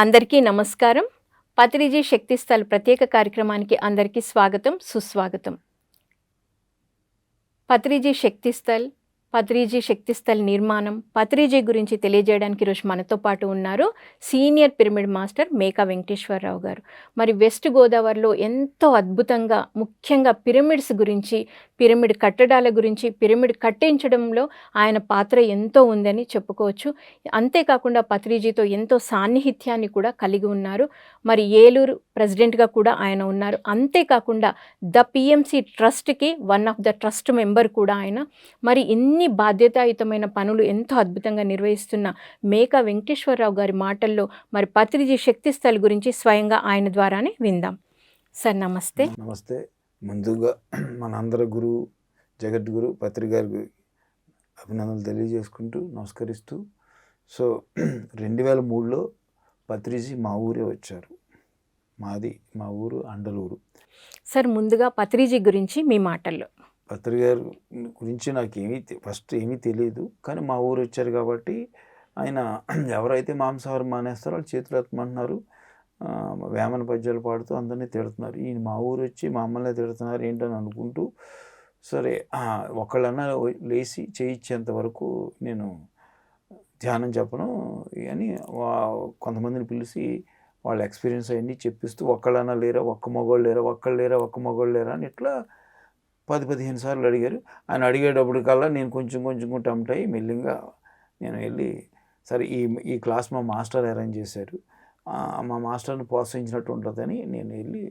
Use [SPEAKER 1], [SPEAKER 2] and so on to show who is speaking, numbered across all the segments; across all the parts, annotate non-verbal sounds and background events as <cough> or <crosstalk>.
[SPEAKER 1] అందరికీ నమస్కారం. పత్రిజీ శక్తిస్థల్ ప్రత్యేక కార్యక్రమానికి అందరికీ స్వాగతం సుస్వాగతం. పత్రిజీ శక్తిస్థల్ పత్రిజీ శక్తిస్థల్ నిర్మాణం పత్రిజీ గురించి తెలియజేయడానికి ఈరోజు మనతో పాటు ఉన్నారు senior pyramid master Meka Venkateswara Rao గారు. మరి వెస్ట్ గోదావరిలో ఎంతో అద్భుతంగా ముఖ్యంగా పిరమిడ్స్ గురించి పిరమిడ్ కట్టడాల గురించి పిరమిడ్ కట్టించడంలో ఆయన పాత్ర ఎంతో ఉందని చెప్పుకోవచ్చు. అంతేకాకుండా పత్రిజీతో ఎంతో సాన్నిహిత్యాన్ని కూడా కలిగి ఉన్నారు. మరి ఏలూరు ప్రెసిడెంట్గా కూడా ఆయన ఉన్నారు. అంతేకాకుండా the PMC ట్రస్ట్కి one of the trust member కూడా ఆయన. మరి ఇన్ని బాధ్యతాయుతమైన పనులు ఎంతో అద్భుతంగా నిర్వహిస్తున్న మేకా వెంకటేశ్వరరావు గారి మాటల్లో మరి పత్రిజీ శక్తి స్థల్ గురించి స్వయంగా ఆయన ద్వారానే విందాం. సార్ నమస్తే.
[SPEAKER 2] నమస్తే. ముందుగా మన అందరి గురువు జగద్గురు పత్రికారికి అభినందనలు తెలియజేసుకుంటూ నమస్కరిస్తూ సో రెండు వేల మూడులో పత్రిజీ మా ఊరే వచ్చారు. మాది మా ఊరు అండలూరు.
[SPEAKER 1] సార్ ముందుగా పత్రిజీ గురించి మీ మాటల్లో.
[SPEAKER 2] పత్రికారు గురించి నాకు ఏమీ ఫస్ట్ ఏమీ తెలియదు కానీ మా ఊరు వచ్చారు కాబట్టి ఆయన <clears throat> ఎవరైతే మాంసాహారం మానేస్తారో వాళ్ళు చేతులు ఎత్తమంటున్నారు. వేమన పద్యాలు పాడుతూ అందరినీ తిడుతున్నారు. ఈయన మా ఊరు వచ్చి మమ్మల్ని తిడుతున్నారు ఏంటని అనుకుంటూ సరే ఒకళ్ళన్నా లేచి చేయించేంత వరకు నేను ధ్యానం చెప్పను అని వా- కొంతమందిని పిలిచి వాళ్ళ ఎక్స్పీరియన్స్ అవన్నీ చెప్పిస్తూ ఒక్కళ్ళన్నా లేరా ఒక్క మగవాళ్ళు లేరా ఒక్కళ్ళు లేరా ఒక్క మగవాళ్ళు లేరా అని ఇట్లా పది పదిహేను సార్లు అడిగారు. ఆయన అడిగేటప్పుడు కల్లా నేను కొంచెం కొంచెం టెంప్ట్ అయ్యి మెల్లిగా నేను వెళ్ళి సరే ఈ ఈ క్లాస్ మా మాస్టర్ అరేంజ్ చేశారు. మా మాస్టర్ని ప్రోత్సహించినట్టు ఉంటుందని నేను వెళ్ళి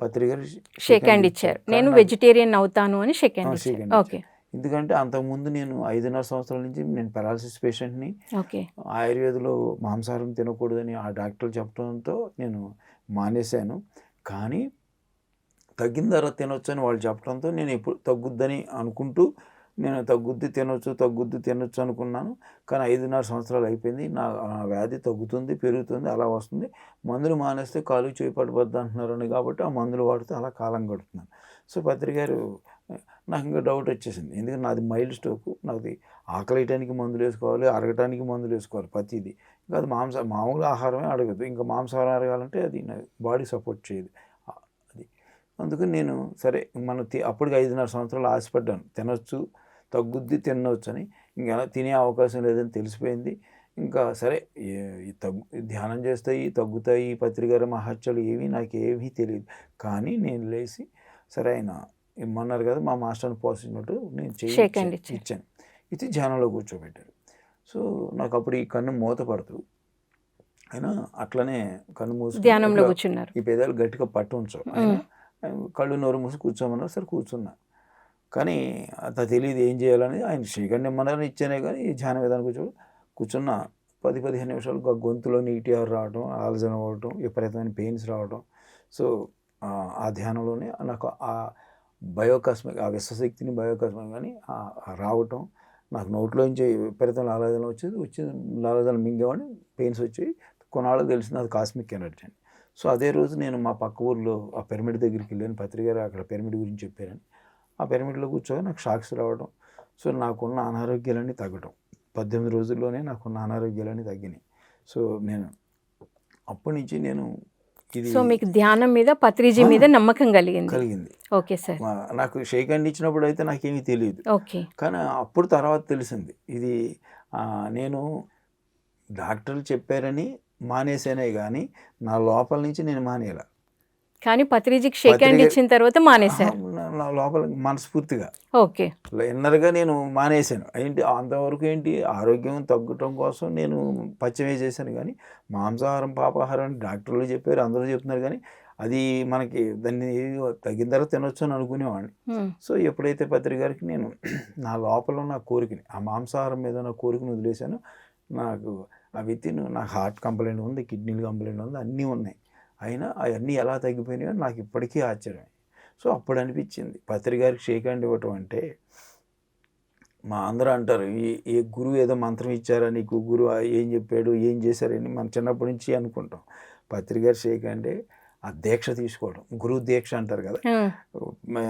[SPEAKER 2] పత్రిక
[SPEAKER 1] షేక్ హ్యాండ్ ఇచ్చారు. నేను వెజిటేరియన్ అవుతాను అని షేక్ హ్యాండ్ ఓకే.
[SPEAKER 2] ఎందుకంటే అంతకుముందు నేను ఐదున్నర సంవత్సరాల నుంచి నేను పెరాలసిస్ పేషెంట్ని
[SPEAKER 1] ఓకే.
[SPEAKER 2] ఆయుర్వేదలో మాంసాహారం తినకూడదని ఆ డాక్టర్ చెప్పడంతో నేను మానేశాను. కానీ తగ్గిన తర్వాత తినొచ్చు అని వాళ్ళు చెప్పడంతో నేను ఎప్పుడు తగ్గుద్దని అనుకుంటూ నేను తగ్గుద్ది తినొచ్చు తగ్గుద్ది తినొచ్చు అనుకున్నాను. కానీ ఐదున్నర సంవత్సరాలు అయిపోయింది. నా వ్యాధి తగ్గుతుంది పెరుగుతుంది అలా వస్తుంది. మందులు మానేస్తే కాలు చేయి పడిపోద్ది అంటున్నారని కాబట్టి ఆ మందులు వాడితే అలా కాలం గడుపుతున్నాను. సో పత్రిక గారు నాకు ఇంకా డౌట్ వచ్చేసింది. ఎందుకంటే నాది మైల్డ్ స్టోక్ నాది ఆకలియటానికి మందులు వేసుకోవాలి అరగటానికి మందులు వేసుకోవాలి ప్రతిదీ. ఇంకా అది మాంస మామూలు ఆహారమే అడగదు. ఇంకా మాంసాహారం అడగాలంటే అది నా బాడీ సపోర్ట్ చేయదు. అందుకని నేను సరే మనం అప్పటికి ఐదున్నర సంవత్సరాలు ఆశపడ్డాను. తినొచ్చు తగ్గుద్ది తినవచ్చు అని ఇంకా తినే అవకాశం లేదని తెలిసిపోయింది. ఇంకా సరే తగ్గు ధ్యానం చేస్తాయి తగ్గుతాయి ఈ పత్రికార మహత్యాలు ఏమీ నాకు ఏమీ తెలియదు. కానీ నేను లేచి సరే ఆయన ఇమ్మన్నారు కదా మా మాస్టర్ని పోసినట్టు నేను చేయి
[SPEAKER 1] Shake hand
[SPEAKER 2] ఇచ్చాను. ఇచ్చి ధ్యానంలో కూర్చోబెట్టారు. సో నాకు అప్పుడు ఈ కన్ను మూత పడదు అయినా అట్లనే కన్ను మూసుకుని
[SPEAKER 1] ధ్యానంలో కూర్చున్నారు.
[SPEAKER 2] ఈ పెదాలు గట్టిగా పట్టు ఉంచు ఆయన కళ్ళు నోరు మూసి కూర్చోమన్నారు. సరే కూర్చున్నా. కానీ అంత తెలియదు ఏం చేయాలనేది ఆయన శ్రీకండి ఇమ్మన్నారని ఇచ్చానే కానీ ఈ ధ్యాన విధానం కూర్చో కూర్చున్న. పది పదిహేను నిమిషాలు గ- గొంతులో నీటిఆర్ రావడం ఆలోచన అవ్వడం విపరీతమైన పెయిన్స్ రావడం సో ఆ, ధ్యానంలోనే నాకు ఆ బయోకాస్మిక్ ఆ విశ్వశక్తిని బయోకాస్మిక్ కానీ రావటం నాకు నోట్లోంచి విపరీతమైన ఆలోచన వచ్చేది వచ్చి ఆలోచన మింగేవాడిని పెయిన్స్ వచ్చాయి కొన్నాళ్ళు తెలిసింది అది కాస్మిక్ ఎనర్జీ అని. సో అదే రోజు నేను మా పక్క ఊర్లో ఆ పిరమిడ్ దగ్గరికి వెళ్ళాను. పత్రిక గారు అక్కడ పిరమిడ్ గురించి చెప్పారని. ఆ పిరమిడ్లో కూర్చొని నాకు షాక్స్ రావడం సో నాకున్న అనారోగ్యాలన్నీ తగ్గడం పద్దెనిమిది రోజుల్లోనే నాకున్న అనారోగ్యాలన్నీ తగ్గినాయి. సో నేను అప్పటి నుంచి నేను
[SPEAKER 1] సో మీకు ధ్యానం మీద పత్రిజీ మీద నమ్మకం కలిగింది.
[SPEAKER 2] కలిగింది.
[SPEAKER 1] Okay sir.
[SPEAKER 2] నాకు షేక్ హ్యాండ్ ఇచ్చినప్పుడు అయితే నాకేమీ తెలియదు.
[SPEAKER 1] ఓకే.
[SPEAKER 2] కానీ అప్పుడు తర్వాత తెలిసింది. ఇది నేను డాక్టర్లు చెప్పారని మానేసానే కానీ నా లోపల నుంచి నేను మానేయాల
[SPEAKER 1] కానీ పత్రిజీకి షేక్ హ్యాండ్ ఇచ్చిన తర్వాత మానేశారు.
[SPEAKER 2] నా లోపల మనస్ఫూర్తిగా.
[SPEAKER 1] ఓకే.
[SPEAKER 2] ఇన్నర్గా నేను మానేశాను. ఏంటి అంతవరకు ఏంటి ఆరోగ్యం తగ్గటం కోసం నేను పచ్చమే చేశాను కానీ మాంసాహారం పాపాహారం అని డాక్టర్లు చెప్పారు అందరూ చెప్తున్నారు కానీ అది మనకి దాన్ని తగ్గిన తర్వాత తినొచ్చు అని అనుకునేవాడిని. సో ఎప్పుడైతే పత్రికారికి నేను <clears throat> నా లోపల ఉన్న కోరికని ఆ మాంసాహారం మీద నా కోరికను వదిలేశాను నాకు ఆ వితిన్ నాకు హార్ట్ కంప్లైంట్ ఉంది కిడ్నీలు కంప్లైంట్ ఉంది అన్నీ ఉన్నాయి. అయినా అవన్నీ ఎలా తగ్గిపోయినాయో నాకు ఇప్పటికీ ఆశ్చర్యం సో అప్పుడు అనిపించింది పత్రికారికి షేక్ హ్యాండ్ ఇవ్వటం అంటే మా అందరూ అంటారు ఏ గురువు ఏదో మంత్రం ఇచ్చారా నీకు? గురువు ఏం చెప్పాడు? ఏం చేశారని? మనం చిన్నప్పటి నుంచి అనుకుంటాం. పత్రికారు షేక్ అంటే ఆ దీక్ష తీసుకోవడం. గురువు దీక్ష అంటారు కదా.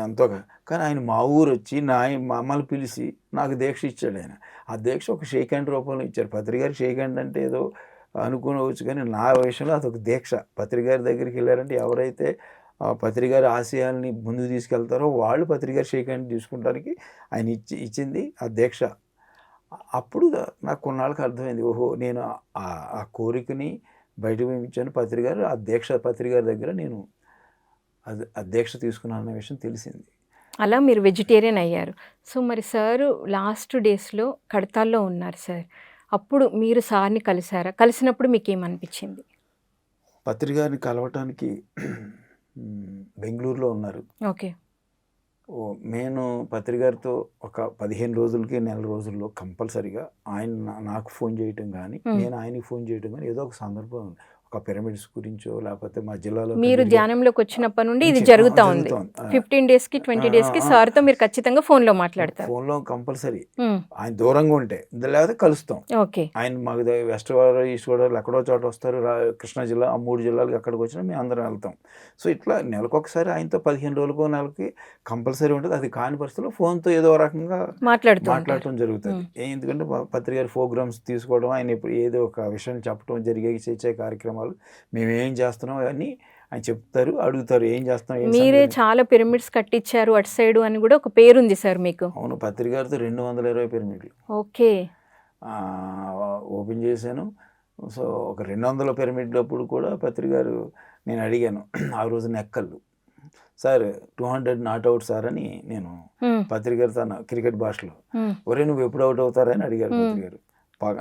[SPEAKER 2] ఎంతో కానీ ఆయన మా ఊరు వచ్చి నా మమ్మల్ని పిలిచి నాకు దీక్ష ఇచ్చాడు ఆయన. ఆ దీక్ష ఒక షేక్ హ్యాండ్ రూపంలో ఇచ్చారు పత్రికారి షేక్ హ్యాండ్ అంటే ఏదో అనుకోవచ్చు కానీ నా విషయంలో అదొక దీక్ష. పత్రిక గారి దగ్గరికి వెళ్ళారంటే ఎవరైతే ఆ పత్రిక గారి ఆశయాల్ని ముందుకు తీసుకెళ్తారో వాళ్ళు పత్రిక గారి షేక్ హ్యాండ్ తీసుకుంటానికి ఆయన ఇచ్చి ఇచ్చింది ఆ దీక్ష. అప్పుడు నాకు కొన్నాళ్ళకి అర్థమైంది. ఓహో నేను ఆ- ఆ కోరికని బయట పంపించాను. పత్రిక గారు ఆ దీక్ష పత్రిక గారి దగ్గర నేను అది ఆ దీక్ష తీసుకున్నాను అనే విషయం తెలిసింది.
[SPEAKER 1] అలా మీరు వెజిటేరియన్ అయ్యారు. సో మరి సార్ లాస్ట్ డేస్లో కడతాల్లో ఉన్నారు సార్. అప్పుడు మీరు సార్ని కలిసారా? కలిసినప్పుడు మీకు ఏమనిపించింది
[SPEAKER 2] పత్రిక గారిని కలవటానికి బెంగళూరులో ఉన్నారు.
[SPEAKER 1] ఓకే.
[SPEAKER 2] నేను పత్రిక గారితో ఒక పదిహేను రోజులకి నెల రోజుల్లో కంపల్సరీగా ఆయన నాకు ఫోన్ చేయటం కానీ. నేను ఆయనకి ఫోన్ చేయటం కానీ ఏదో ఒక సందర్భం ఉంది ఒక పిరమిడ్స్ గురించో లేకపోతే మా జిల్లాలో
[SPEAKER 1] మీరు ధ్యానంలోకి వచ్చినప్పటి నుండి ఇది జరుగుతూ ఉంది. ఫిఫ్టీన్ డేస్కి ట్వంటీ
[SPEAKER 2] ఆ,
[SPEAKER 1] డేస్కి
[SPEAKER 2] ఆ, ఆ.
[SPEAKER 1] సార్తో మీరు ఖచ్చితంగా ఫోన్లో మాట్లాడతారు.
[SPEAKER 2] ఫోన్లో కంపల్సరీ.
[SPEAKER 1] ఉమ్,
[SPEAKER 2] ఆయన దూరంగా ఉంటే లేకపోతే కలుస్తాం.
[SPEAKER 1] ఓకే.
[SPEAKER 2] ఆయన మాకు వెస్ట్ గోదావరి ఈస్ట్ గోదావరి ఎక్కడో చోట వస్తారు. కృష్ణా జిల్లా ఆ మూడు జిల్లాలకు ఎక్కడికి వచ్చినా మేము అందరం వెళ్తాం. సో ఇట్లా నెలకొకసారి ఆయనతో పదిహేను రోజులకో నెలకి కంపల్సరీ ఉంటుంది. అది కాని పరిస్థితుల్లో ఫోన్తో ఏదో రకంగా
[SPEAKER 1] మాట్లాడుతూ.
[SPEAKER 2] మాట్లాడటం జరుగుతుంది. ఎందుకంటే పత్రిక గారి ప్రోగ్రామ్స్ తీసుకోవడం ఆయన ఇప్పుడు ఏదో ఒక విషయం చెప్పడం జరిగే చేసే కార్యక్రమాలు మేము ఏం చేస్తున్నాం అవన్నీ ఆయన చెప్తారు అడుగుతారు ఏం చేస్తాం ఏం
[SPEAKER 1] మీరే? చాలా పిరమిడ్స్ కట్టించారు అటు సైడ్ అని కూడా ఒక పేరుంది సార్ మీకు.
[SPEAKER 2] అవును పత్రిక గారితో రెండు వందల ఇరవై పిరమిడ్లు.
[SPEAKER 1] ఓకే.
[SPEAKER 2] ఓపెన్ చేశాను. సో ఒక రెండు వందల పిరమిడ్ అప్పుడు కూడా పత్రిక గారు నేను అడిగాను ఆ రోజు నెక్కళ్ళు. Sir two hundred not out sir అని నేను
[SPEAKER 1] ఉమ్,
[SPEAKER 2] పత్రిక గారితో అన్నా క్రికెట్ భాషలో ఒరే నువ్వు ఎప్పుడు అవుట్ అవుతారని అడిగారు
[SPEAKER 1] Hmm.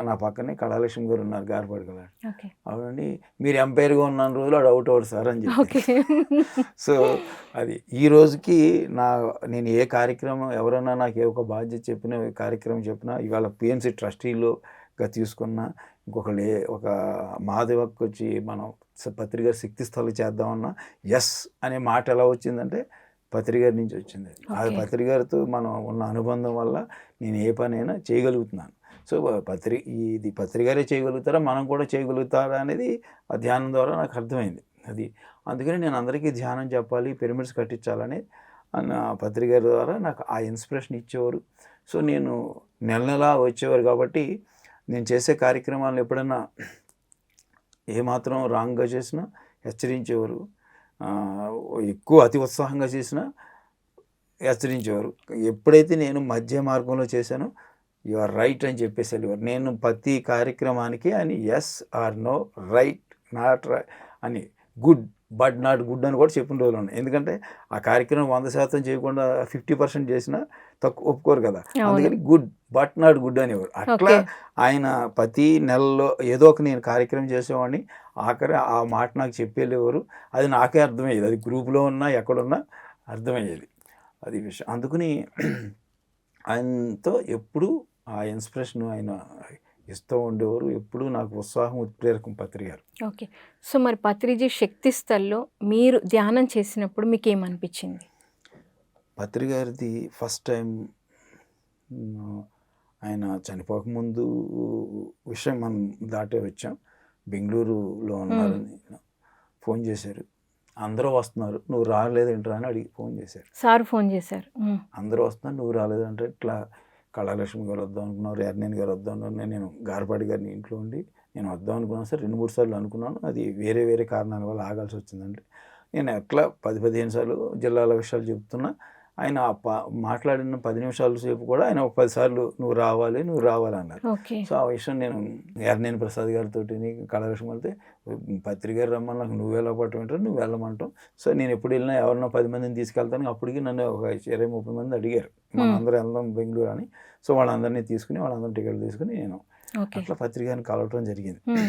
[SPEAKER 2] నా పక్కనే కళాలక్ష్మి గారు ఉన్నారు గారపాడు
[SPEAKER 1] ఓకే.
[SPEAKER 2] అవునండి మీరు ఎంపైర్గా ఉన్న రోజులు ఆడు అవుట్ అవుట్ సార్ అని చెప్పి సో అది ఈ రోజుకి నా నేను ఏ కార్యక్రమం ఎవరైనా నాకు ఏ ఒక బాధ్యత చెప్పినా కార్యక్రమం చెప్పినా ఇవాళ పిఎన్సి ట్రస్టీలోగా తీసుకున్న ఇంకొకళ్ళు ఏ ఒక మాధవకు వచ్చి మనం పత్రిక శక్తి స్థలం చేద్దామన్నా ఎస్ అనే మాట ఎలా వచ్చిందంటే పత్రిక గారి నుంచి వచ్చింది. అది. అది
[SPEAKER 1] Okay.
[SPEAKER 2] పత్రిక గారితో మనం ఉన్న అనుబంధం వల్ల నేను ఏ పనైనా చేయగలుగుతున్నాను. సో పత్రి ఇది పత్రిక చేయగలుగుతారా? మనం కూడా చేయగలుగుతారా? అనేది ఆ ధ్యానం ద్వారా నాకు అర్థమైంది. అది అందుకని నేను అందరికీ ధ్యానం చెప్పాలి పిరమిడ్స్ కట్టించాలని అన్న పత్రిక ద్వారా నాకు ఆ ఇన్స్పిరేషన్ ఇచ్చేవారు. సో నేను నెల నెలా వచ్చేవారు కాబట్టి నేను చేసే కార్యక్రమాలను ఎప్పుడన్నా ఏమాత్రం రాంగ్గా చేసినా హెచ్చరించేవారు. ఎక్కువ అతి ఉత్సాహంగా చేసినా హెచ్చరించేవారు. ఎప్పుడైతే నేను మధ్య మార్గంలో చేశానో యు ఆర్ రైట్ అని చెప్పేసి వెళ్ళేవారు. నేను ప్రతి కార్యక్రమానికి అని yes or no right not అని గుడ్ బట్ నాట్ గుడ్ అని కూడా చెప్పిన రోజులు ఉన్నాయి. ఎందుకంటే ఆ కార్యక్రమం వంద శాతం చేయకుండా ఫిఫ్టీ పర్సెంట్ చేసినా తక్కువ ఒప్పుకోరు కదా. అందుకని గుడ్ బట్ నాట్ గుడ్ అనేవారు. అట్లా ఆయన ప్రతి నెలలో ఏదో ఒక నేను కార్యక్రమం చేసేవాడిని. ఆఖరి ఆ మాట నాకు చెప్పేవారు అది నాకే అర్థమయ్యేది. అది గ్రూప్లో ఉన్నా ఎక్కడున్నా అర్థమయ్యేది. అది విషయం. అందుకని <clears throat> ఆయనతో ఎప్పుడూ ఆ ఇన్స్పిరేషన్ ఆయన ఇస్తూ ఉండేవారు. ఎప్పుడూ నాకు ఉత్సాహం ఉత్ప్రేరకం పత్రికారు
[SPEAKER 1] ఓకే. సో మరి పత్రిజీ శక్తి స్థల్లో మీరు ధ్యానం చేసినప్పుడు మీకు ఏమనిపించింది
[SPEAKER 2] పత్రికారిది ఫస్ట్ టైం ఆయన చనిపోకముందు విషయం మనం దాటే వచ్చాం. బెంగళూరులో ఉన్నారని ఫోన్ చేశారు. అందరూ వస్తున్నారు. నువ్వు రాలేదేంట్రా అని అడిగి ఫోన్ చేశారు.
[SPEAKER 1] సార్ ఫోన్ చేశారు.
[SPEAKER 2] అందరూ వస్తున్నారు. నువ్వు రాలేదంటే ఇట్లా కళాలక్ష్మి గారు వద్దాం అనుకున్నారు ఎర్నేని గారు వద్దాం అనుకున్నారు నేను గారపాటి గారిని ఇంట్లో ఉండి నేను వద్దాం అనుకున్నాను సార్ రెండు మూడు సార్లు అనుకున్నాను అది వేరే వేరే కారణాల వల్ల ఆగాల్సి వచ్చిందంటే నేను ఎట్లా పది పదిహేను సార్లు జిల్లాల విషయాలు చెప్తున్నా ఆయన మాట్లాడిన పది నిమిషాల సేపు కూడా ఆయన ఒక పది సార్లు నువ్వు రావాలి నువ్వు రావాలి అన్నారు. సో ఆ విషయం నేను ఎర్నేని ప్రసాద్ గారితో కళాలక్ష్మి వెళ్తే పత్రిక గారు రమ్మని నాకు నువ్వు ఎలా పట్టమంటారు నువ్వు వెళ్ళమంటావు. సో నేను ఎప్పుడు వెళ్ళినా ఎవరినో పది మందిని తీసుకెళ్తాను. అప్పటికి నన్ను ఒక ఇరవై ముప్పై మంది అడిగారు. మన. అందరూ వెళ్దాం బెంగళూరు అని. సో వాళ్ళందరినీ తీసుకుని వాళ్ళందరూ టికెట్ తీసుకుని నేను అట్లా పత్రికని కలవటం జరిగింది.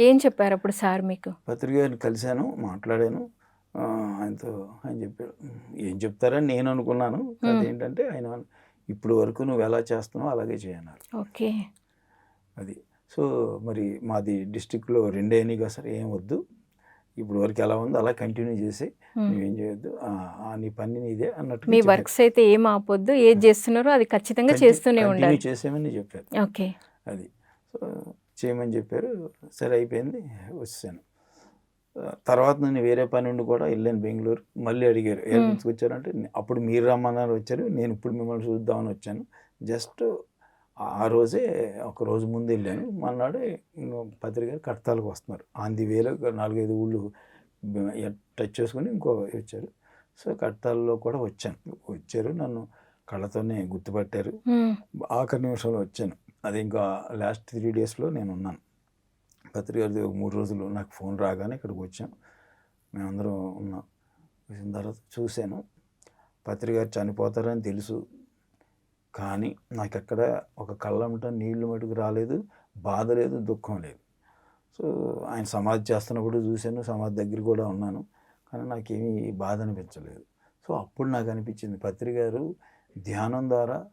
[SPEAKER 1] ఏం చెప్పారు అప్పుడు సార్ మీకు?
[SPEAKER 2] పత్రికని కలిశాను మాట్లాడాను. ఆయనతో ఆయన చెప్పారు ఏం చెప్తారని నేను అనుకున్నాను. అదేంటంటే ఆయన ఇప్పుడు వరకు నువ్వు ఎలా చేస్తున్నావు అలాగే చేయన్నారు.
[SPEAKER 1] ఓకే.
[SPEAKER 2] అది. సో మరి మాది డిస్టిక్లో రెండే కదా సార్ ఏం వద్దు. ఇప్పుడు వరకు ఎలా ఉందో అలా కంటిన్యూ చేసి. నువ్వేం చేయొద్దు. నీ పని నీదే అన్నట్టు
[SPEAKER 1] మీ వర్క్స్ అయితే ఏం ఆపొద్దు. ఏది చేస్తున్నారో అది ఖచ్చితంగా చేస్తూనే ఉండాలి.
[SPEAKER 2] చేసేమని చెప్పారు.
[SPEAKER 1] ఓకే.
[SPEAKER 2] అది. సో చేయమని చెప్పారు. సరే అయిపోయింది. వచ్చాను తర్వాత నేను వేరే పని ఉండి కూడా వెళ్ళాను బెంగళూరు. మళ్ళీ అడిగారు
[SPEAKER 1] Hmm.
[SPEAKER 2] వచ్చారంటే అప్పుడు మీరు రమ్మన్నారు వచ్చారు నేను ఇప్పుడు మిమ్మల్ని చూద్దామని వచ్చాను. జస్ట్ ఆ రోజే ఒక రోజు ముందు వెళ్ళాను. మన్నాడు ఇంకో పత్రిక కడతాలకు వస్తున్నారు. ఆంది వేలో నాలుగైదు ఊళ్ళు టచ్ చేసుకుని ఇంకో వచ్చారు. సో కడతాల్లో కూడా వచ్చాను. వచ్చారు నన్ను కళ్ళతోనే గుర్తుపట్టారు. ఆఖరి నిమిషంలో వచ్చాను. అది ఇంకా లాస్ట్ త్రీ డేస్లో నేను ఉన్నాను. పత్రిక ఒక మూడు రోజులు నాకు ఫోన్ రాగానే ఇక్కడికి వచ్చాం. మేమందరం ఉన్నాం. వచ్చిన తర్వాత చూశాను. పత్రికారు చనిపోతారని తెలుసు. కానీ నాకు ఎక్కడ ఒక కళ్ళమిట నీళ్ళు మటుకు రాలేదు బాధ లేదు దుఃఖం లేదు. సో ఆయన సమాధి చేస్తున్నప్పుడు చూశాను. సమాధి దగ్గర కూడా ఉన్నాను. కానీ నాకేమీ బాధ అనిపించలేదు. సో అప్పుడు నాకు అనిపించింది పత్రికారు ధ్యానం ద్వారా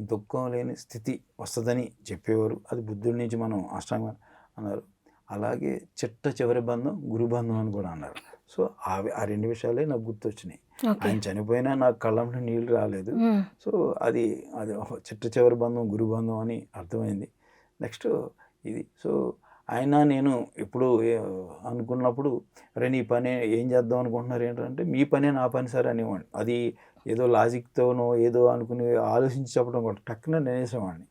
[SPEAKER 2] దుఃఖం లేని స్థితి వస్తుందని చెప్పేవారు. అది బుద్ధుడి నుంచి మనం అష్టంగా అన్నారు. అలాగే చిట్ట చివరి బంధం గురు బంధం అని కూడా అన్నారు. సో ఆ ఆ రెండు విషయాలే నాకు గుర్తొచ్చినాయి. ఆయన చనిపోయినా నాకు కళ్ళంలో నీళ్ళు రాలేదు. సో అది అది చిట్ట చివరి బంధం గురు బంధం అని అర్థమైంది. నెక్స్ట్ ఇది. సో ఆయన నేను ఎప్పుడు ఏ- అనుకున్నప్పుడు అరే నీ పని ఏం చేద్దాం అనుకుంటున్నారు ఏంటంటే మీ పనే నా పని సార్ అనేవాడిని. అది ఏదో లాజిక్తోనో ఏదో అనుకుని ఆలోచించి చెప్పడం కూడా టక్కున నేనేసేవాడిని.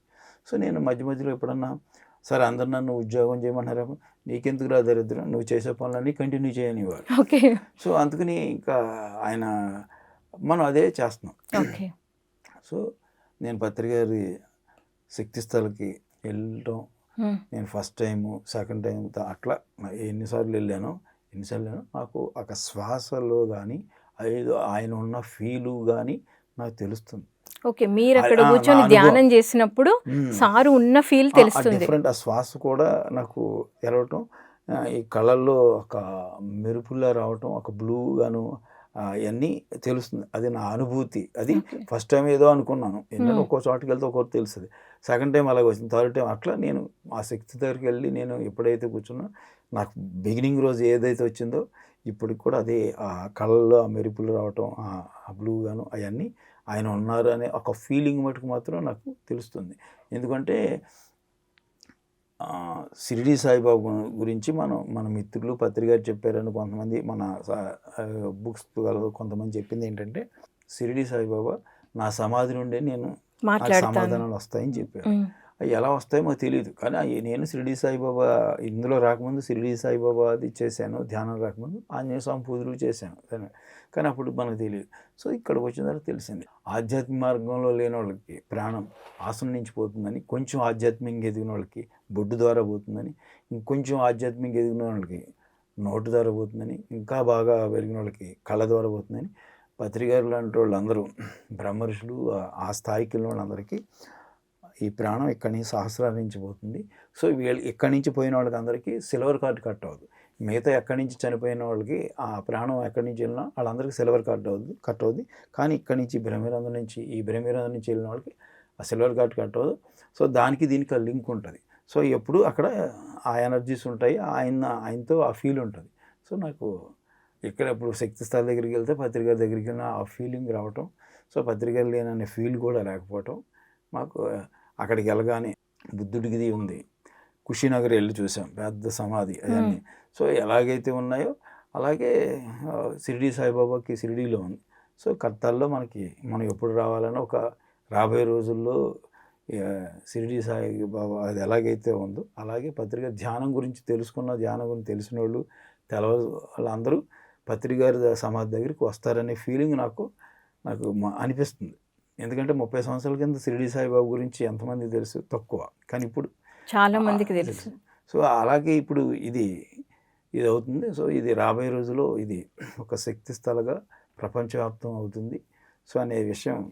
[SPEAKER 2] సో నేను మధ్య మధ్యలో ఎప్పుడన్నా సరే అందరు నన్ను ఉద్యోగం చేయమంటారేమో నీకెందుకు రా దరిద్రం? నువ్వు చేసే పనులన్నీ కంటిన్యూ చేయనివారు
[SPEAKER 1] ఓకే.
[SPEAKER 2] సో అందుకని ఇంకా ఆయన మనం అదే చేస్తున్నాం.
[SPEAKER 1] ఓకే.
[SPEAKER 2] సో నేను పత్రిక గారి శక్తి స్థలకి వెళ్ళటం నేను ఫస్ట్ టైము సెకండ్ టైం అట్లా ఎన్నిసార్లు వెళ్ళానో ఎన్నిసార్లు వెళ్ళానో నాకు ఒక శ్వాసలో కానీ ఏదో ఆయన ఉన్న ఫీలు కానీ నాకు తెలుస్తుంది.
[SPEAKER 1] ఓకే మీరు అక్కడ కూర్చొని. ధ్యానం చేసినప్పుడు సారు ఉన్న ఫీల్ తెలుస్తుంది.
[SPEAKER 2] డిఫరెంట్ ఆ శ్వాస కూడా నాకు ఆ, ఈ కళల్లో ఒక మెరుపులా రావటం ఒక బ్లూ గాను అవన్నీ తెలుస్తుంది. అది నా అనుభూతి. అది. ఫస్ట్ టైం ఏదో అనుకున్నాను. ఎందుకంటే
[SPEAKER 1] Hmm.
[SPEAKER 2] ఒక్కో చోటుకి వెళ్తే ఒక్కొక్కటి తెలుస్తుంది. సెకండ్ టైం అలాగ వచ్చింది. థర్డ్ టైం అట్లా నేను ఆ శక్తి దగ్గరికి వెళ్ళి నేను ఎప్పుడైతే కూర్చున్నా నాకు బిగినింగ్ రోజు ఏదైతే వచ్చిందో ఇప్పటికి కూడా అదే ఆ కళ్ళల్లో ఆ మెరుపులు రావటం ఆ బ్లూ గాను అవన్నీ ఆయన ఉన్నారు అనే ఒక ఫీలింగ్ మటుకు మాత్రం నాకు తెలుస్తుంది. ఎందుకంటే షిరిడి సాయిబాబా గురించి మనం మన మిత్రులు పత్రికారు చెప్పారని కొంతమంది మన బుక్స్ కొంతమంది చెప్పింది ఏంటంటే షిరిడి సాయిబాబా నా సమాధి నుండే నేను సమాధానాలు వస్తాయని చెప్పారు. అవి ఎలా వస్తాయో మాకు తెలియదు కానీ నేను షిరిడి సాయిబాబా ఇందులో రాకముందు షిరిడి సాయిబాబా అది చేశాను ధ్యానం రాకముందు ఆంజనేయ స్వామి పూజలు చేశాను. కానీ- అప్పుడు మనకు తెలియదు సో ఇక్కడికి వచ్చిన తర్వాత తెలిసింది. ఆధ్యాత్మిక మార్గంలో లేని వాళ్ళకి ప్రాణం ఆసనం నుంచి పోతుందని కొంచెం ఆధ్యాత్మికంగా ఎదిగిన వాళ్ళకి బొడ్డు ద్వారా పోతుందని ఇంకొంచెం ఆధ్యాత్మికంగా ఎదిగిన వాళ్ళకి నోటు ద్వారా పోతుందని ఇంకా బాగా పెరిగిన వాళ్ళకి కళ్ళ ద్వారా పోతుందని పత్రికారులు లాంటి వాళ్ళందరూ బ్రహ్మర్షులు ఆ- ఆ స్థాయికి వెళ్ళిన వాళ్ళందరికీ ఈ ప్రాణం ఇక్కడి నుంచి సహస్రాల నుంచి పోతుంది. సో వీళ్ళు ఇక్కడి నుంచి పోయిన వాళ్ళకి అందరికీ సిల్వర్ కార్డు కట్ అవ్వదు మిగతా ఎక్కడి నుంచి చనిపోయిన వాళ్ళకి ఆ ప్రాణం ఎక్కడి నుంచి వెళ్ళినా వాళ్ళందరికీ సిల్వర్ కార్డు అవుద్ది కట్ అవుద్ది. కానీ ఇక్కడి నుంచి బ్రహ్మరంధం నుంచి ఈ బ్రహ్మరంధం నుంచి వెళ్ళిన వాళ్ళకి ఆ సిల్వర్ కార్డు కట్ అవ్వదు. సో దానికి దీనికి లింక్ ఉంటుంది. సో ఎప్పుడు అక్కడ ఆ ఎనర్జీస్ ఉంటాయి. ఆయన ఆయనతో ఆ ఫీల్ ఉంటుంది. సో నాకు ఇక్కడ ఇప్పుడు శక్తి స్థల దగ్గరికి వెళ్తే పత్రిక దగ్గరికి వెళ్ళిన ఆ ఫీలింగ్ రావటం. సో పత్రికలు లేననే ఫీల్ కూడా లేకపోవటం మాకు అక్కడికి వెళ్ళగానే బుద్ధుడికి ఉంది. కుషినగర్ వెళ్ళి చూసాం పెద్ద సమాధి అవన్నీ సో ఎలాగైతే ఉన్నాయో అలాగే షిరిడి సాయిబాబాకి షిరిడీలో ఉంది. సో కర్తాల్లో మనకి మనం ఎప్పుడు రావాలని ఒక రాబోయే రోజుల్లో షిరిడి సాయి బాబా అది ఎలాగైతే ఉందో అలాగే పత్రిక ధ్యానం గురించి తెలుసుకున్న ధ్యానం గురించి తెలిసిన వాళ్ళు తెలవ వాళ్ళందరూ పత్రిక గారి సమాధి దగ్గరికి వస్తారనే ఫీలింగ్ నాకు నాకు మ- అనిపిస్తుంది. ఎందుకంటే ముప్పై సంవత్సరాల కింద షిరిడి సాయిబాబు గురించి ఎంతమంది తెలుసు? తక్కువ. కానీ ఇప్పుడు
[SPEAKER 1] చాలా మందికి తెలుసు.
[SPEAKER 2] సో అలాగే ఇప్పుడు ఇది ఇది అవుతుంది. సో ఇది రాబోయే రోజుల్లో ఇది ఒక శక్తి స్థలగా ప్రపంచవ్యాప్తం అవుతుంది. సో అనే విషయం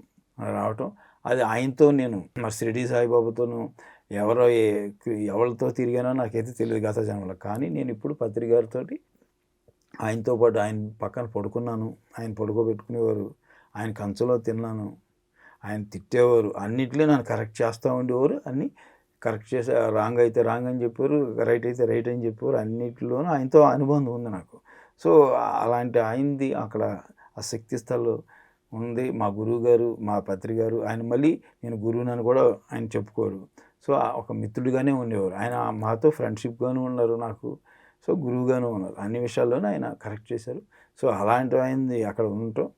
[SPEAKER 2] రావటం. అది ఆయనతో నేను మరి షిరిడి సాయిబాబాతోనూ ఎవరో ఎవరితో తిరిగానో నాకైతే తెలియదు గత జన్మలో. కానీ నేను ఇప్పుడు పత్రికారితో ఆయనతో పాటు ఆయన పక్కన పడుకున్నాను. ఆయన పడుకోబెట్టుకునేవారు. ఆయన కంచంలో తిన్నాను. ఆయన తిట్టేవారు. అన్నిట్లో నన్ను కరెక్ట్ చేస్తూ ఉండేవారు. అన్నీ కరెక్ట్ చేసే రాంగ్ అయితే రాంగ్ అని చెప్పారు రైట్ అయితే రైట్ అని చెప్పారు అన్నిటిలోనూ ఆయనతో అనుబంధం ఉంది నాకు. సో అలాంటి ఆయనది అక్కడ ఆ శక్తి స్థలం ఉంది. మా గురువు గారు మా పత్రి గారు ఆయన మళ్ళీ నేను గురువునని కూడా ఆయన చెప్పుకోరు. సో ఆ ఒక మిత్రుడిగానే ఉండేవారు. ఆయన మాతో ఫ్రెండ్షిప్గాను ఉన్నారు నాకు. సో గురువుగాను ఉన్నారు. అన్ని విషయాల్లోనూ ఆయన కరెక్ట్ చేశారు. సో అలాంటి ఆయనది అక్కడ ఉండటం.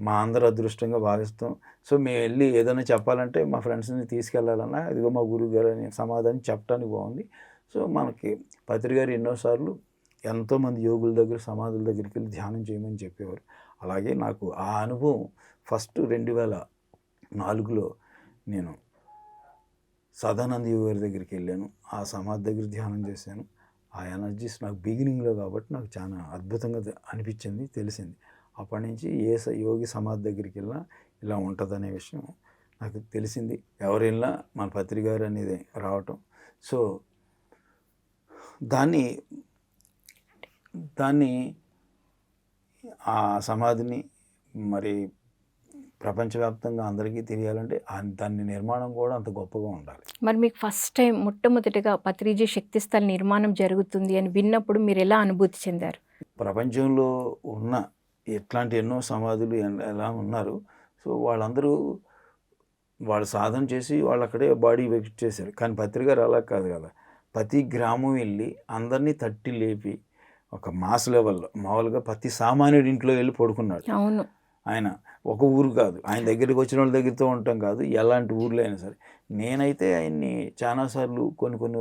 [SPEAKER 2] మా అందరు అదృష్టంగా భావిస్తాం. సో మేము వెళ్ళి ఏదైనా చెప్పాలంటే మా ఫ్రెండ్స్ని తీసుకెళ్ళాలన్నా ఇదిగో మా గురువు గారు అని సమాధానం చెప్పడానికి బాగుంది. సో మనకి పత్రి గారు ఎన్నోసార్లు ఎంతోమంది యోగుల దగ్గర సమాధుల దగ్గరికి వెళ్ళి ధ్యానం చేయమని చెప్పేవారు. అలాగే నాకు ఆ అనుభవం ఫస్ట్ రెండు వేల నాలుగులో నేను సదానంద యోగి గారి దగ్గరికి వెళ్ళాను. ఆ సమాధి దగ్గర ధ్యానం చేశాను. ఆ ఎనర్జీస్ నాకు బిగినింగ్లో కాబట్టి నాకు చాలా అద్భుతంగా అనిపించింది తెలిసింది. అప్పటి నుంచి ఏ యోగి సమాధి దగ్గరికి వెళ్ళినా ఇలా ఉంటుందనే విషయం నాకు తెలిసింది. ఎవరు వెళ్ళినా మన పత్రిక గారు అనేది రావటం. సో దాన్ని దాన్ని ఆ సమాధిని మరి ప్రపంచవ్యాప్తంగా అందరికీ తెలియాలంటే దాని నిర్మాణం కూడా అంత గొప్పగా ఉండాలి.
[SPEAKER 1] మరి మీకు ఫస్ట్ టైం మొట్టమొదటిగా పత్రిజీ శక్తిస్థల్ నిర్మాణం జరుగుతుంది అని విన్నప్పుడు మీరు ఎలా అనుభూతి చెందారు?
[SPEAKER 2] ప్రపంచంలో ఉన్న ఇట్లాంటి ఎన్నో సమాధులు ఎలా ఉన్నారు. సో వాళ్ళందరూ వాళ్ళు సాధన చేసి వాళ్ళు అక్కడే బాడీ వెక్ట్ చేశారు. కానీ పత్రికారు అలా కాదు కదా. ప్రతి గ్రామం వెళ్ళి అందరినీ తట్టి లేపి ఒక మాస్ లెవెల్లో మామూలుగా ప్రతి సామాన్యుడి ఇంట్లో వెళ్ళి పడుకున్నాడు.
[SPEAKER 1] అవును.
[SPEAKER 2] ఆయన ఒక ఊరు కాదు. ఆయన దగ్గరికి వచ్చిన వాళ్ళ దగ్గరతో ఉంటాం కాదు. ఎలాంటి ఊర్లో అయినా సరే. నేనైతే ఆయన్ని చాలాసార్లు కొన్ని కొన్ని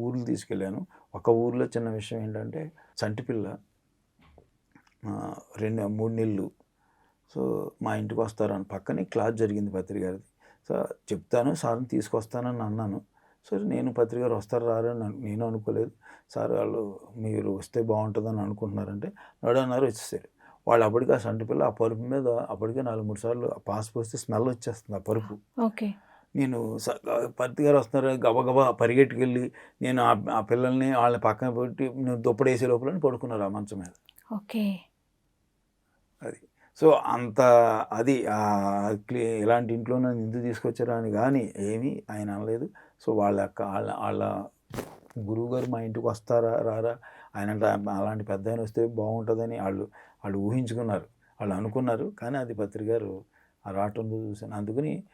[SPEAKER 2] ఊర్లు తీసుకెళ్ళాను. ఒక ఊర్లో చిన్న విషయం ఏంటంటే చంటిపిల్ల రెండు మూడు నెలలు. సో మా ఇంటికి వస్తారని పక్కనే క్లాస్ జరిగింది పత్రిక గారిది. సో చెప్తాను సార్ని తీసుకొస్తానని అన్నాను. సో నేను పత్రిక గారు వస్తారు రారు అని నేను అనుకోలేదు. సార్ వాళ్ళు మీరు వస్తే బాగుంటుందని అనుకుంటున్నారంటే నడు అన్నారు వచ్చేసారు. వాళ్ళు అప్పటికి ఆ సంటిపిల్ల ఆ పరుపు మీద అప్పటికే నాలుగు మూడు సార్లు పాస్ పోస్తే స్మెల్ వచ్చేస్తుంది ఆ పరుపు.
[SPEAKER 1] ఓకే.
[SPEAKER 2] నేను పత్తి గారు వస్తున్నారు గబగబా పరిగెట్టుకెళ్ళి నేను ఆ ఆ పిల్లల్ని వాళ్ళని పక్కన పెట్టి నేను దుప్పడేసే లోపల పడుకున్నారు ఆ మంచం మీద.
[SPEAKER 1] ఓకే.
[SPEAKER 2] అది. సో అంత అది ఇలాంటి ఇంట్లో నన్ను ఎందుకు తీసుకొచ్చారా అని కానీ ఏమీ ఆయన అనలేదు. సో వాళ్ళ యొక్క వాళ్ళ వాళ్ళ గురువు గారు మా ఇంటికి వస్తారా రారా? ఆయన అలాంటి పెద్ద ఆయన వస్తే బాగుంటుందని వాళ్ళు వాళ్ళు ఊహించుకున్నారు. వాళ్ళు అనుకున్నారు. కానీ అది పత్రికారు రావటం ఆ చూశాను. అందుకని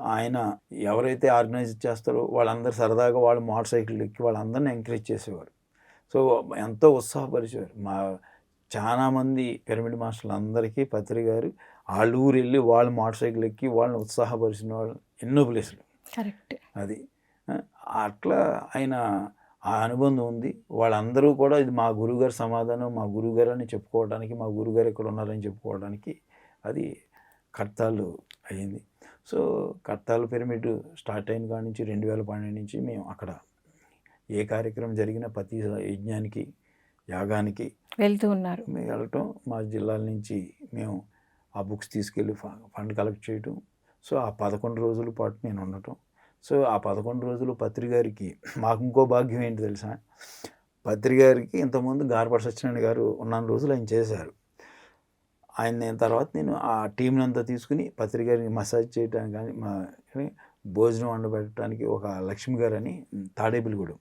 [SPEAKER 2] ఆయన ఎవరైతే ఆర్గనైజ్ చేస్తారో వాళ్ళందరూ సరదాగా వాళ్ళు మోటార్ సైకిల్ ఎక్కి వాళ్ళందరినీ ఎంకరేజ్ చేసేవారు. సో ఎంతో ఉత్సాహపరిచేవారు. మా చాలా మంది పిరమిడ్ మాస్టర్లు అందరికీ పత్రిక గారు వాళ్ళ ఊరు వెళ్ళి వాళ్ళ మోటార్ సైకిల్ ఎక్కి వాళ్ళని ఉత్సాహపరిచిన వాళ్ళు ఎన్నో ప్లేసులు.
[SPEAKER 1] కరెక్ట్.
[SPEAKER 2] అది. అట్లా ఆయన ఆ అనుబంధం ఉంది. వాళ్ళందరూ కూడా ఇది మా గురువుగారి సమాధానం మా గురువుగారు అని చెప్పుకోవడానికి మా గురువుగారు ఇక్కడ ఉన్నారని చెప్పుకోవడానికి అది కర్తాలు అయ్యింది సో కర్తాల పిరమిడ్ స్టార్ట్ అయిన కాడి నుంచి రెండు వేల పన్నెండు నుంచి మేము అక్కడ ఏ కార్యక్రమం జరిగినా ప్రతి యజ్ఞానికి యాగానికి
[SPEAKER 1] వెళ్తూ ఉన్నారు.
[SPEAKER 2] మేము వెళ్ళటం మా జిల్లాల నుంచి మేము ఆ బుక్స్ తీసుకెళ్ళి ఫండ్ కలెక్ట్ చేయటం. సో ఆ పదకొండు రోజుల పాటు నేను ఉండటం. సో ఆ పదకొండు రోజులు పత్రిక గారికి <clears throat> మాకు ఇంకో భాగ్యం ఏంటి తెలుసా? పత్రిక గారికి ఇంతకుముందు గార్బడ్ సత్యనారాయణ గారు ఉన్న రోజులు ఆయన చేశారు. ఆయన నేను తర్వాత నేను ఆ టీంని అంతా తీసుకుని పత్రిక గారిని మసాజ్ చేయడానికి కానీ మా భోజనం వండబెట్టడానికి ఒక లక్ష్మి గారు అని తాడేపల్లిగూడెం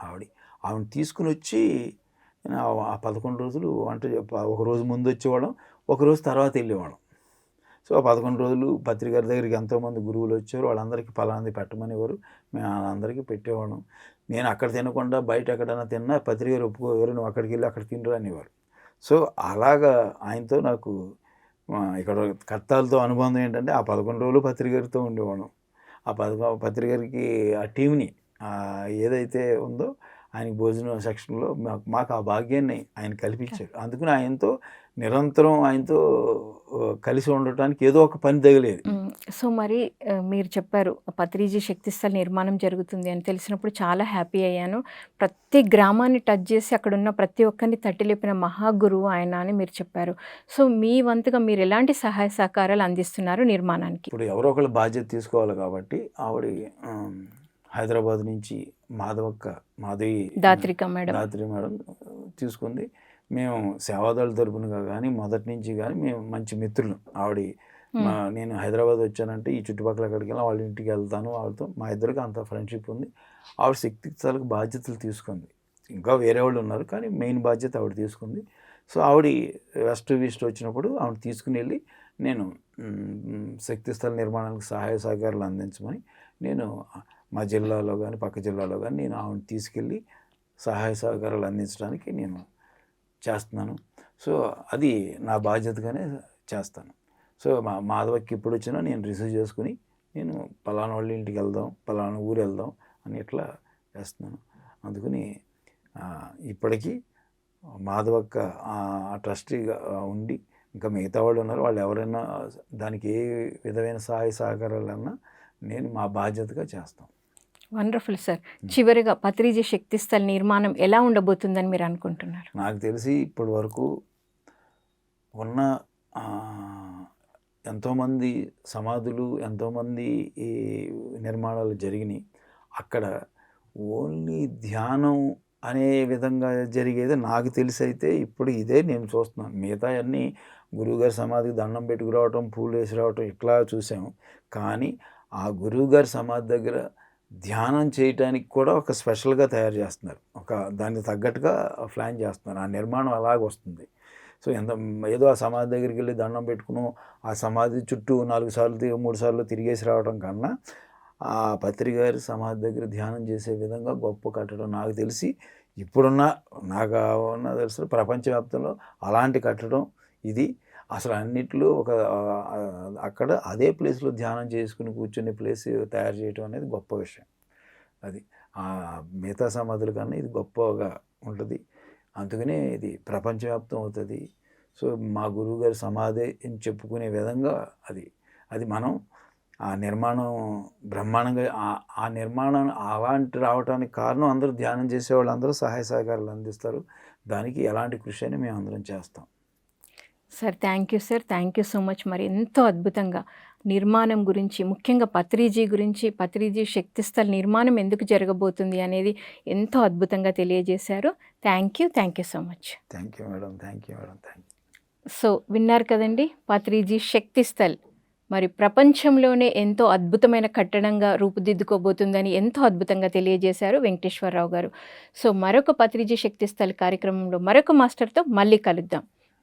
[SPEAKER 2] ఆవిడ. ఆవిడ తీసుకుని వచ్చి ఆ- పదకొండు రోజులు వంట చెప్ప- ఒక రోజు ముందు వచ్చేవాళ్ళం ఒక రోజు తర్వాత వెళ్ళేవాళ్ళం. సో ఆ పదకొండు రోజులు పత్రికారి దగ్గరికి ఎంతోమంది గురువులు వచ్చారు వాళ్ళందరికీ పలానాది పెట్టమనేవారు మేము వాళ్ళందరికీ పెట్టేవాళ్ళం. నేను అక్కడ తినకుండా బయట ఎక్కడైనా తిన్నా పత్రికారు ఒప్పుకోవారు నువ్వు అక్కడికి వెళ్ళి అక్కడ తినరు అనేవారు. సో అలాగా ఆయనతో నాకు ఇక్కడ కర్తాలతో అనుబంధం ఏంటంటే ఆ పదకొండు రోజులు పత్రికారితో ఉండేవాడు ఉండేవాళ్ళం. ఆ పదకొ పత్రికారికి ఆ టీంని ఏదైతే ఉందో ఆయనకి భోజనం సెక్షన్లో మాకు మాకు ఆ భాగ్యాన్ని ఆయన కల్పించారు అందుకని ఆయనతో నిరంతరం ఆయనతో కలిసి ఉండటానికి ఏదో ఒక పని తగిలేది.
[SPEAKER 1] సో మరి మీరు చెప్పారు పత్రిజీ శక్తిస్థల్ నిర్మాణం జరుగుతుంది అని తెలిసినప్పుడు చాలా హ్యాపీ అయ్యాను. ప్రతి గ్రామాన్ని టచ్ చేసి అక్కడ ఉన్న ప్రతి ఒక్కరిని తట్టి లేపిన మహాగురువు ఆయన అని మీరు చెప్పారు. సో మీ వంతుగా మీరు ఎలాంటి సహాయ సహకారాలు అందిస్తున్నారు నిర్మాణానికి?
[SPEAKER 2] ఇప్పుడు ఎవరో ఒకళ్ళు బాధ్యత తీసుకోవాలి కాబట్టి ఆవిడ హైదరాబాద్ నుంచి మాధవక్క మాధవి
[SPEAKER 1] దాత్రిక మేడం.
[SPEAKER 2] రాత్రి మేడం తీసుకుంది. మేము సేవాదళ తరపునగా కానీ మొదటి నుంచి కానీ మేము మంచి మిత్రులు. ఆవిడ నేను హైదరాబాద్ వచ్చానంటే ఈ చుట్టుపక్కల ఎక్కడికి వెళ్ళినా వాళ్ళ ఇంటికి వెళ్తాను వాళ్ళతో మా ఇద్దరికి అంత ఫ్రెండ్షిప్ ఉంది. ఆవిడ శక్తిశాలకు బాధ్యతలు తీసుకుంది. ఇంకా వేరే వాళ్ళు ఉన్నారు కానీ మెయిన్ బాధ్యత ఆవిడ తీసుకుంది. సో ఆవిడ వెస్ట్ ఈస్ట్ వచ్చినప్పుడు ఆవిడ తీసుకుని వెళ్ళి నేను శక్తిస్థల నిర్మాణానికి సహాయ సహకారాలు అందించమని నేను మా జిల్లాలో కానీ పక్క జిల్లాలో కానీ నేను ఆవిడ తీసుకెళ్ళి సహాయ సహకారాలు అందించడానికి నేను చేస్తున్నాను. సో అది నా బాధ్యతగానే చేస్తాను. సో మా మాధవకి ఎప్పుడు వచ్చినా నేను రిసీవ్ చేసుకుని నేను పలానా వాళ్ళ ఇంటికి వెళ్దాం పలానా ఊరు వెళ్దాం అని ఇట్లా చేస్తున్నాను. అందుకని ఇప్పటికీ మాధవక్క ఆ ట్రస్టీగా ఉండి ఇంకా మిగతా వాళ్ళు ఉన్నారు. వాళ్ళు ఎవరైనా దానికి ఏ విధమైన సహాయ సహకారాలన్నా నేను మా బాధ్యతగా చేస్తాం.
[SPEAKER 1] వండర్ఫుల్ సార్ చివరిగా పత్రిజీ శక్తిస్థల్ నిర్మాణం ఎలా ఉండబోతుందని మీరు అనుకుంటున్నారు?
[SPEAKER 2] నాకు తెలిసి ఇప్పటి వరకు ఉన్న ఎంతోమంది సమాధులు ఎంతోమంది ఈ నిర్మాణాలు జరిగినాయి. అక్కడ ఓన్లీ ధ్యానం అనే విధంగా జరిగేది నాకు తెలిసి అయితే ఇప్పుడు ఇదే నేను చూస్తున్నాను. మిగతా అన్నీ గురువుగారి సమాధికి దండం పెట్టుకురావటం పూలు వేసి రావటం ఇట్లా చూసాము కానీ ఆ గురువుగారి సమాధి దగ్గర ధ్యానం చేయటానికి కూడా ఒక స్పెషల్గా తయారు చేస్తున్నారు. ఒక దానికి తగ్గట్టుగా ప్లాన్ చేస్తున్నారు. ఆ నిర్మాణం అలాగ వస్తుంది. సో ఎంత ఏదో ఆ సమాధి దగ్గరికి వెళ్ళి దండం పెట్టుకుని ఆ సమాధి చుట్టూ నాలుగు సార్లు మూడు సార్లు తిరిగేసి రావడం కన్నా ఆ పత్రికారి సమాధి దగ్గర ధ్యానం చేసే విధంగా గొప్ప కట్టడం నాకు తెలిసి ఇప్పుడున్న నాకు ఉన్న తెలుసు ప్రపంచవ్యాప్తంలో అలాంటి కట్టడం ఇది అసలు అన్నిట్లో ఒక అక్కడ అదే ప్లేస్లో ధ్యానం చేసుకుని కూర్చునే ప్లేస్ తయారు చేయడం అనేది గొప్ప విషయం. అది ఆ మిగతా సమాధుల కన్నా ఇది గొప్పగా ఉంటుంది. అందుకనే ఇది ప్రపంచవ్యాప్తం అవుతుంది. సో మా గురువు గారి సమాధి అని చెప్పుకునే విధంగా అది అది మనం ఆ నిర్మాణం బ్రహ్మాండంగా ఆ- నిర్మాణం అలాంటి రావడానికి కారణం అందరూ ధ్యానం చేసే వాళ్ళందరూ సహాయ సహకారాలు అందిస్తారు. దానికి ఎలాంటి కృషి అని మేము అందరం చేస్తాం.
[SPEAKER 1] Sir thank you sir. Thank you so much. మరి ఎంతో అద్భుతంగా నిర్మాణం గురించి ముఖ్యంగా పత్రిజీ గురించి పత్రిజీ శక్తిస్థల్ నిర్మాణం ఎందుకు జరగబోతుంది అనేది ఎంతో అద్భుతంగా తెలియజేశారు. Thank you. Thank you so much.
[SPEAKER 2] Thank you madam. Thank you madam. Thank you.
[SPEAKER 1] So విన్నారు కదండి పత్రిజీ శక్తిస్థల్ మరి ప్రపంచంలోనే ఎంతో అద్భుతమైన కట్టడంగా రూపుదిద్దుకోబోతుందని ఎంతో అద్భుతంగా తెలియజేశారు వెంకటేశ్వరరావు గారు. సో మరొక పత్రిజీ శక్తిస్థల్ కార్యక్రమంలో మరొక మాస్టర్తో మళ్ళీ కలుద్దాం.